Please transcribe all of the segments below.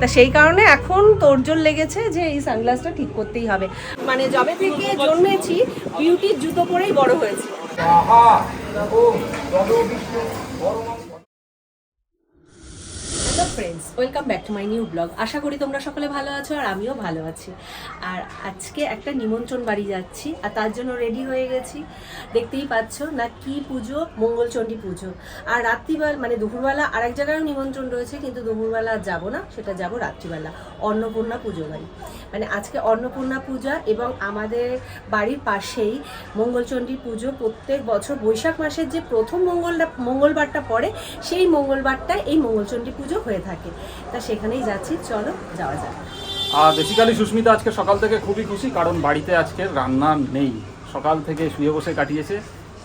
তা সেই কারণে এখন তোরজোর লেগেছে যে এই সানগ্লাসটা ঠিক করতেই হবে। মানে যবে থেকে জন্মেছি বিউটির জুতো পরেই বড় হয়েছি। Friends welcome back to my new blog আশা করি তোমরা সকলে ভালো আছো আর আমিও ভালো আছি। আর আজকে একটা নিমন্ত্রণ বাড়ি যাচ্ছি আর তার জন্য রেডি হয়ে গেছি। দেখতেই পাচ্ছ না কি পুজো? মঙ্গলচণ্ডী পুজো। আর রাত্রিবেলা মানে দুপুরবেলা আরেক জায়গায়ও নিমন্ত্রণ রয়েছে, কিন্তু দুপুরবেলা যাব না, সেটা যাব রাত্রিবেলা। অন্নপূর্ণা পুজো বাড়ি। মানে আজকে অন্নপূর্ণা পূজা এবং আমাদের বাড়ির পাশেই মঙ্গলচণ্ডী পুজো। প্রত্যেক বছর বৈশাখ মাসের যে প্রথম মঙ্গলটা মঙ্গলবারটা পড়ে, সেই মঙ্গলবারটায় এই মঙ্গলচণ্ডী পুজো হয়ে থাকে। তা সেখানেই যাচ্ছি চলো যাওয়া যাক। আর বেসিক্যালি সুস্মিতা আজকে সকাল থেকে খুবই খুশি কারণ বাড়িতে আজকে রান্না নেই। সকাল থেকে শুয়ে বসে কাটিয়েছে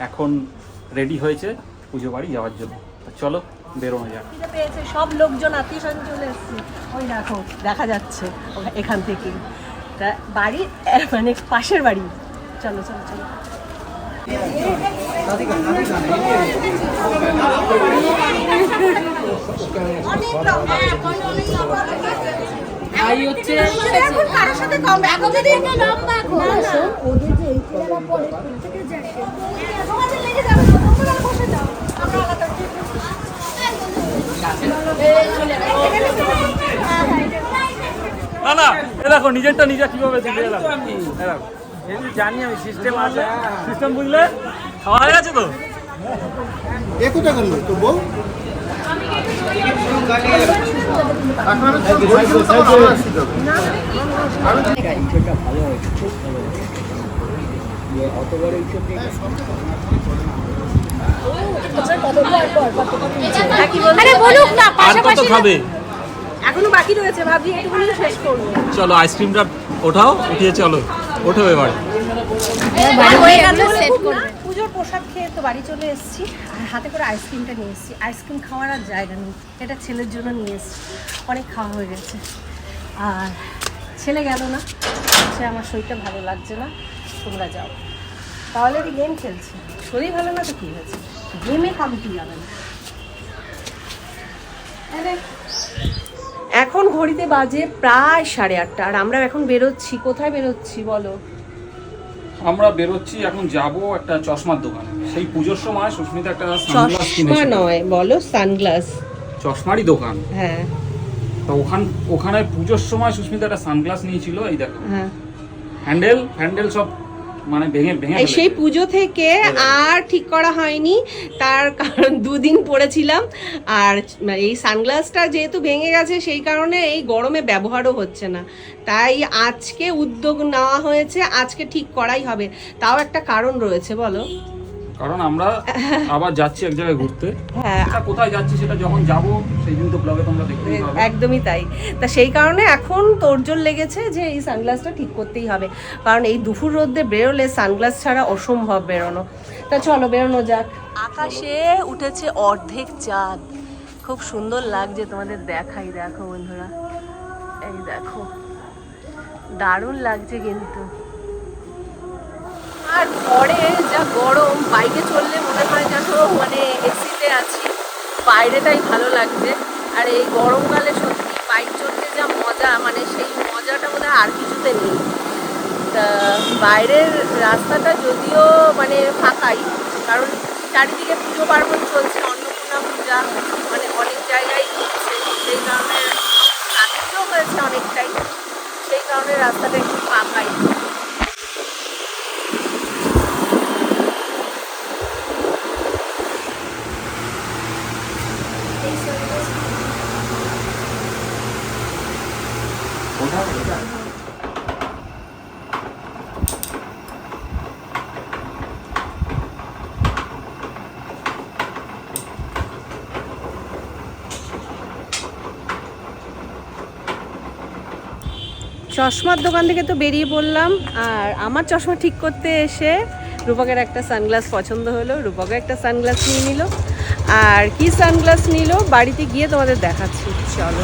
এখন রেডি হয়েছে পুজো বাড়ি যাওয়ার জন্য। চলো বেরোনো যাক। পেয়েছে সব লোকজন আত্মীয় স্বজন চলে এসছে। ওই দেখো দেখা যাচ্ছে এখান থেকে। তা বাড়ি মানে পাশের বাড়ি। চলো চলো চলো। এখন কারোর সাথে কম এখন যদি ওদের যে এই ছেলেরা পরে প্রত্যেকে যাচ্ছে তোমাদের লেগে যাবে তোমরা বসে যাও আমরা আলাদা না না এ দেখো নিজেরটা নিজে কীভাবে দেখো জানি আমি সিস্টেম আছে। সিস্টেম বুঝলে? খাওয়া হয়ে গেছে তো? এ কোথায় গেল তো বউ? এখন বাকি রয়েছে শেষ করব। চলো আইসক্রিমটা ওঠাও উঠিয়ে চলো ওঠো এবারে। হয়ে গেল সেট করবে। পুজোর প্রসাদ খেয়ে তো বাড়ি চলে এসেছি আর হাতে করে আইসক্রিমটা নিয়ে এসেছি। আইসক্রিম খাওয়ার আর জায়গা নেই। এটা ছেলের জন্য নিয়ে এসেছি। অনেক খাওয়া হয়ে গেছে। আর ছেলে গেল না সে আমার শরীরটা ভালো লাগছে না তোমরা যাও। তাহলে গেম খেলছে। শরীর ভালো না তো কী হয়েছে? গেমে কামটি যাবে না। এখন ঘড়িতে বাজে প্রায় সাড়ে আটটা আর আমরা এখন বেরোচ্ছি। কোথায় বেরোচ্ছি বলো? আমরা বেরোচ্ছি এখন যাব একটা চশমার দোকানে। সেই পুজোর সময় সুস্মিতা একটা সানগ্লাস চশমা কিনেছিল নয় বলো সানগ্লাস চশমারই দোকান। হ্যাঁ। তো ওখান ওখানে পুজোর সময় সুস্মিতা একটা সানগ্লাস নিয়েছিল এই দেখো। হ্যাঁ। হ্যান্ডেল হ্যান্ডেল সব মানে ভেঙে ভেঙে সেই পুজো থেকে আর ঠিক করা হয়নি। তার কারণ দুদিন পরেছিলাম আর এই সানগ্লাসটা যেহেতু ভেঙে গেছে সেই কারণে এই গরমে ব্যবহারও হচ্ছে না। তাই আজকে উদ্যোগ নেওয়া হয়েছে। আজকে ঠিক করাই হবে। তাও একটা কারণ রয়েছে বলো। কারণ আমরা আবার যাচ্ছি এক জায়গায় ঘুরতে। হ্যাঁ। এটা কোথায় যাচ্ছি সেটা যখন যাব সেই দিন তো ব্লগে তোমরা দেখতেই পাবে। একদমই তাই। তা সেই কারণে এখন তোরজোর লেগেছে যে এই সানগ্লাসটা ঠিক করতেই হবে। কারণ এই দুপুর রোদে বেরোলে সানগ্লাস ছাড়া অসম্ভব বেরোনো। তা চলো বেরোনো যাক। আকাশে উঠেছে অর্ধেক চাঁদ। খুব সুন্দর লাগছে তোমাদের দেখাই দেখো বন্ধুরা। এই দেখো। দারুণ লাগছে কিন্তু। আর পরে যা গরম, বাইকে চললে মনে হয় যেন মানে এসিতে আছি। বাইরেটাই ভালো লাগছে। আর এই গরমকালে সত্যি বাইক চলতে যা মজা মানে সেই মজাটা বোধ আর কিছুতে নেই। তা বাইরের রাস্তাটা যদিও মানে ফাঁকাই, কারণ চারিদিকে পুজো পার্বণ চলছে, অন্নপূর্ণা পূজা মানে অনেক জায়গায় হচ্ছে সেই কারণে ট্রাফিকও হয়েছে অনেকটাই। সেই কারণে রাস্তাটা একটু ফাঁকাই। চশমার দোকান থেকে তো বেরিয়ে পড়লাম, আর আমার চশমা ঠিক করতে এসে রূপকের একটা সানগ্লাস পছন্দ হলো। রূপকে একটা সানগ্লাস নিয়ে নিল। আর কি সানগ্লাস নিল? বাড়িতে গিয়ে তোমাদের দেখাচ্ছি। চলো।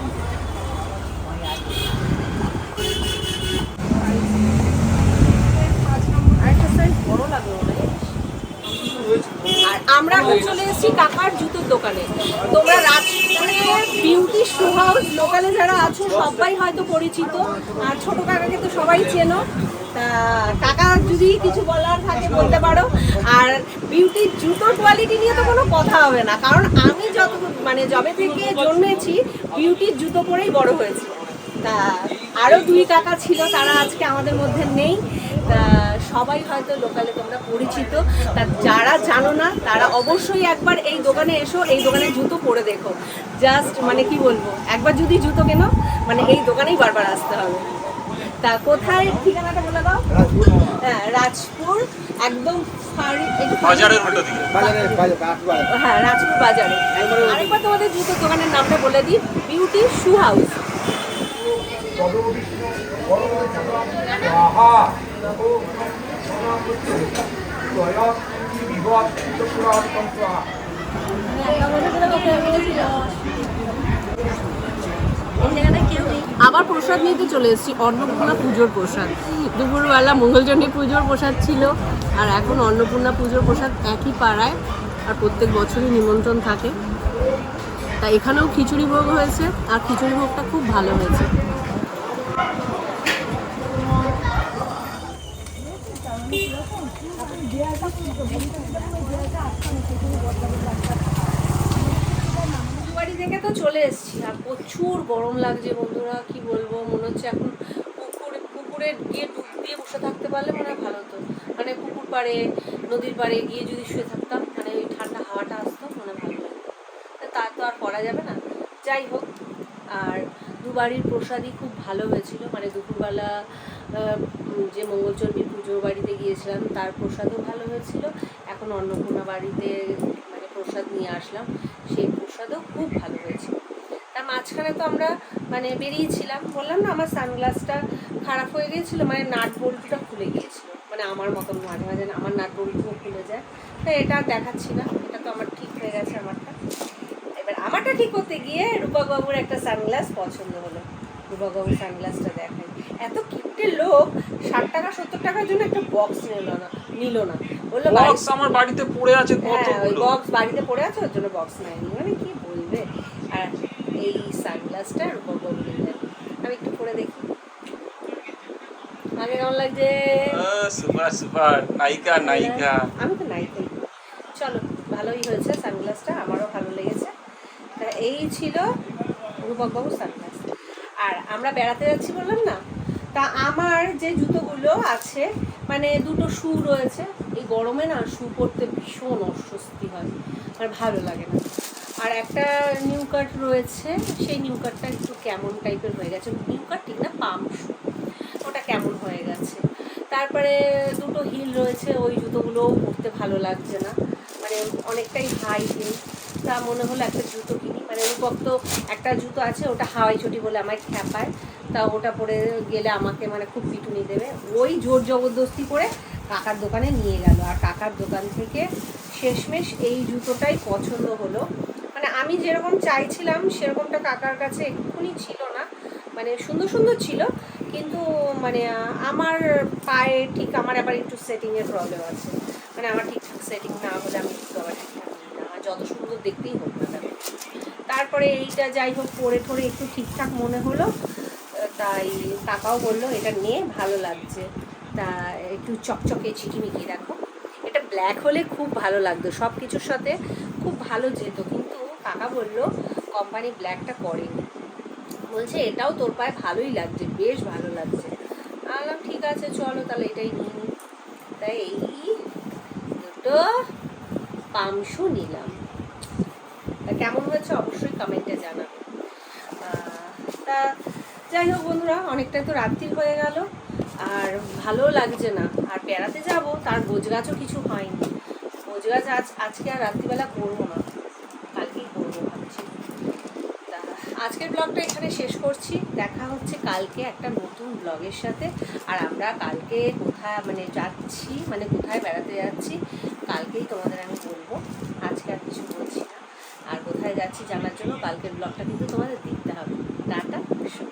আরেকটা size বড় লাগল মনে হয়। আর আমরা চলে এসেছি কাকার জুতোর দোকানে। তোমরা রাজপুরে বিউটি শু হাউস লোকালে যারা আছো, সবাই হয়তো পরিচিত। আর ছোট কাকাকে তো সবাই চেনো। কাকা, যদি কিছু বলার থাকে বলতে পারো। আর বিউটির জুতোর কোয়ালিটি নিয়ে তো কোনো কথা হবে না। কারণ আমি যত মানে জবে থেকে জন্মেছি বিউটির জুতো পরেই বড় হয়েছি। তা আরও দুই কাকা ছিল, তারা আজকে আমাদের মধ্যে নেই। তা সবাই হয়তো লোকালে তোমরা পরিচিত। তা যারা জানো না তারা অবশ্যই একবার এই দোকানে এসো এই দোকানে জুতো পরে দেখো। জাস্ট মানে কি বলব একবার যদি জুতো কেনো মানে এই দোকানেই বারবার আসতে হবে। তা কোথায় ঠিকানাটা বলে দাও? হ্যাঁ রাজপুর একদম বাজারের উল্টো দিকে। হ্যাঁ রাজপুর বাজারে। আরেকবার তোমাদের জুতোর দোকানের নামটা বলে দিই বিউটি শু হাউস আবার প্রসাদ নিতে চলে এসেছি, অন্নপূর্ণা পুজোর প্রসাদ। দুপুরবেলা মঙ্গলচণ্ডী পুজোর প্রসাদ ছিল, আর এখন অন্নপূর্ণা পুজোর প্রসাদ একই পাড়ায়, আর প্রত্যেক বছরই নিমন্ত্রণ থাকে। তা এখানেও খিচুড়ি ভোগ হয়েছে, আর খিচুড়ি ভোগটা খুব ভালো হয়েছে। বাড়ি থেকে তো চলে এসেছি। আর প্রচুর গরম লাগছে বন্ধুরা, কি বলব? মনে হচ্ছে এখন পুকুরে পুকুরে গিয়ে ডুব দিয়ে বসে থাকতে পারলে মনে হয় ভালো হতো। মানে পুকুর পাড়ে, নদীর পাড়ে গিয়ে যদি শুয়ে থাকতাম মানে ওই ঠান্ডা হাওয়াটা আসতো, মনে ভালো লাগতো। তা তা তো আর করা যাবে না। যাই হোক, আর দুবাড়ির প্রসাদই খুব ভালো হয়েছিল। মানে দুপুরবেলা যে মঙ্গলচণ্ডী পুজোর বাড়িতে গিয়েছিলাম, তার প্রসাদও ভালো হয়েছিল। এখন অন্নপূর্ণা বাড়িতে মানে প্রসাদ নিয়ে আসলাম, সেই প্রসাদও খুব ভালো হয়েছিল। তার মাঝখানে তো আমরা মানে বেরিয়েছিলাম, বললাম না, আমার সানগ্লাসটা খারাপ হয়ে গিয়েছিল মানে নাট বল্টুটা খুলে গিয়েছিল। মানে আমার মতন মাঝে মাঝে আমার নাট বল্টুও খুলে যায়। তাই এটা দেখাচ্ছি না, এটা তো আমার ঠিক হয়ে গেছে আমারটা। আমারটা ঠিক করতে গিয়ে রূপকবাবুর একটা সানগ্লাস পছন্দ হলো। রূপকবাবুর সানগ্লাসটা দেখাই এত কিপটে লোক ষাট টাকা সত্তর টাকার জন্য একটা বক্স নিল না নিল না। বলল বক্স আমার বাড়িতে পড়ে আছে হ্যাঁ ওই বক্স বাড়িতে পড়ে আছে ওর জন্য বক্স নেয়নি। মানে কি বলবে? আর এই সানগ্লাসটা রূপকবাবু নিলেন। আমি একটু পরে দেখি। আগে কেমন লাগছে? Super super. নায়িকা নায়িকা। আমি তো নাই চলো ভালোই হয়েছে সানগ্লাসটা আমারও ভালো লেগেছে। তা এই ছিল রূপকবাবু সানগ্লাস আর আমরা বেড়াতে যাচ্ছি বললাম না? তা আমার যে জুতোগুলো আছে মানে দুটো শু রয়েছে, এই গরমে না শু পরতে ভীষণ অস্বস্তি হয়, আর ভালো লাগে না। আর একটা নিউ কাট রয়েছে, সেই নিউ কাটটা একটু কেমন টাইপের হয়ে গেছে। নিউ কাট ঠিক না পাম শু ওটা কেমন হয়ে গেছে? তারপরে দুটো হিল রয়েছে, ওই জুতোগুলোও পরতে ভালো লাগছে না। মানে অনেকটাই হাই হিল তা মনে হলো একটা জুতো কিনি। মানে রূপক তো একটা জুতো আছে, ওটা হাওয়াই চটি বলে আমায় খ্যাপায়। তা ওটা পরে গেলে আমাকে মানে খুব পিটুনি দেবে। ওই জোর জবরদস্তি করে কাকার দোকানে নিয়ে গেল। আর কাকার দোকান থেকে শেষমেশ এই জুতোটাই পছন্দ হলো। মানে আমি যেরকম চাইছিলাম, সেরকমটা কাকার কাছে এক্ষুনি ছিল না। মানে সুন্দর সুন্দর ছিল, কিন্তু মানে আমার পায়ে ঠিক আমার আবার একটু সেটিংয়ের প্রবলেম আছে। মানে আমার ঠিকঠাক সেটিং না হলে আমি একটু আবার ঠিকঠাক যত সুন্দর দেখতেই হোক না কেন। তারপরে এইটা যাই হোক পরে ঠরে একটু ঠিকঠাক মনে হলো, তাই কাকাও বলল, এটা নিয়ে ভালো লাগছে। তা একটু চকচকে ঝিকিমিকি দেখো। এটা ব্ল্যাক হলে খুব ভালো লাগতো সব কিছুর সাথে খুব ভালো যেত, কিন্তু কাকা বলল, কোম্পানি ব্ল্যাকটা করেনি। বলছে, এটাও তোর পায়ে ভালোই লাগছে, বেশ ভালো লাগছে। বললাম, ঠিক আছে, চলো তাহলে এটাই নিই। তাই এই দুটো পামশু নিলাম। কেমন হয়েছে অবশ্যই কমেন্টে জানাবে। তা যাই হোক বন্ধুরা অনেকটা তো রাত্রি হয়ে গেল, আর ভালো লাগছে না। আর বেড়াতে যাব, তার গোছগাছও কিছু হয়নি। গোছগাছ আজ, আজকে আর রাত্রিবেলা করব না। কালকেই করব ভাবছি। তা আজকের ব্লগটা এখানে শেষ করছি। দেখা হচ্ছে কালকে একটা নতুন ব্লগের সাথে। আর আমরা কালকে কোথায় মানে যাচ্ছি মানে কোথায় বেড়াতে যাচ্ছি, কালকেই তোমাদের আমি বলব। আজকে আর কিছু বলছি কোথায় যাচ্ছি জানার জন্য কালকের ব্লগটা কিন্তু তোমাদের দেখতে হবে। টাটা শুভ